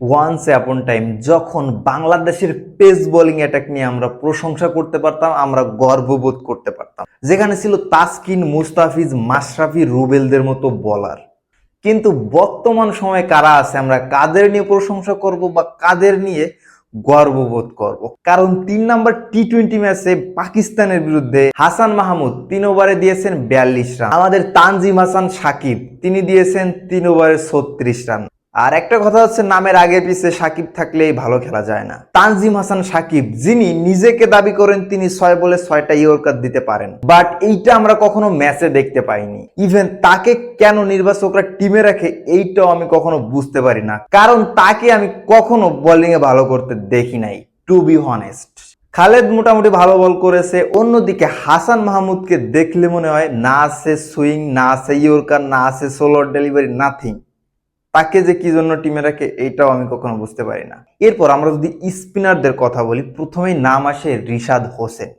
Once অ্যাপন time যখন বাংলাদেশের pace bowling attack নিয়ে আমরা প্রশংসা করতে পারতাম, আমরা গর্ববোধ করতে পারতাম। যেখানে ছিল তাসকিন, মুস্তাফিজ, মাশরাফি, রুবেলদের মতো বলার কিন্তু বর্তমান সময়ে কারা আছে, আমরা কাদের নিয়ে প্রশংসা করব বা কাদের নিয়ে গর্ববোধ করব? কারণ তিন নাম্বার টি টোয়েন্টি ম্যাচে পাকিস্তানের বিরুদ্ধে হাসান মাহমুদ তিন ওভারে দিয়েছেন বিয়াল্লিশ রান আমাদের তানজিম হাসান সাকিব, তিনি দিয়েছেন তিন ওভারে ছত্রিশ রান আর একটা কথা হচ্ছে, নামের আগে পিছে সাকিব থাকলেই ভালো খেলা যায় না। তানজিম হাসান সাকিব, যিনি নিজেকে দাবি করেন, তিনি ছয় বলে ছয়টা ইয়র্কার দিতে পারেন। বাট এইটা আমরা কখনো ম্যাচে দেখতে পাইনি। ইভেন তাকে কেন নির্বাচকরা টিমে রাখে, এইটাও আমি কখনো বুঝতে পারি না। কারণ তাকে আমি কখনো বোলিং এ ভালো করতে দেখি নাই টু বি হনেস্ট খালেদ মোটামুটি ভালো বল করেছে, অন্যদিকে হাসান মাহমুদকে দেখলে মনে হয়, না আছে সুইং, না আছে ইয়র্কার না আছে সোলোর ডেলিভারি, নাথিং। তাকে যে কি জন্য টিমে রাখে, এইটাও আমি কখনো বুঝতে পারি না। এরপর আমরা যদি স্পিনারদের কথা বলি, প্রথমেই নাম আসে রিশাদ হোসেন।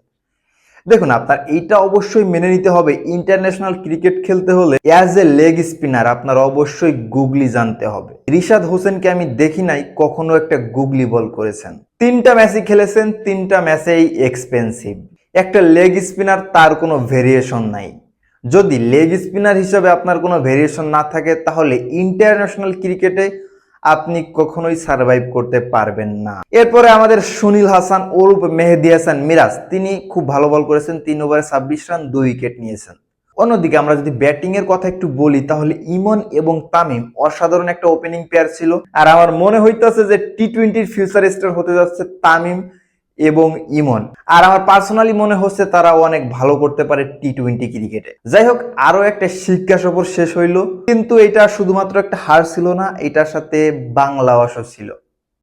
দেখুন, আপনার এইটা অবশ্যই মেনে নিতে হবে, ইন্টারন্যাশনাল ক্রিকেট খেলতে হলে অ্যাজ এ লেগ স্পিনার আপনার অবশ্যই গুগলি জানতে হবে। রিশাদ হোসেনকে আমি দেখি নাই, কখনো একটা গুগলি বল করেছেন। তিনটা ম্যাচই খেলেছেন, তিনটা ম্যাচেই এক্সপেন্সিভ একটা লেগ স্পিনার তার কোনো ভেরিয়েশন নাই। যদি লেগ স্পিনার হিসেবে আপনার কোনো ভেরিয়েশন না থাকে, তাহলে ইন্টারন্যাশনাল ক্রিকেটে আপনি কখনোই সার্ভাইভ করতে পারবেন না। এরপরে আমাদের সুনীল হাসান, ওরূপ মেহেদি হাসান, মিরাজ, তিনি খুব ভালো বল করেছেন, তিন ওভারে ছাব্বিশ রান, দুই উইকেট নিয়েছেন। অন্যদিকে আমরা যদি ব্যাটিং এর কথা একটু বলি, তাহলে ইমন এবং তামিম অসাধারণ একটা ওপেনিং পেয়ার ছিল। আর আমার মনে হইতেছে যে টি টোয়েন্টির ফিউচার স্টার হতে যাচ্ছে তামিম। এবং ইমন। আর আমার পার্সোনালি মনে হচ্ছে তারা অনেক ভালো করতে পারে টি টোয়েন্টি ক্রিকেটে যাই হোক, আরও একটা শিক্ষা সফর শেষ হইল। কিন্তু এটা শুধুমাত্র একটা হার ছিল না, এটার সাথে বাংলা অসর ছিল।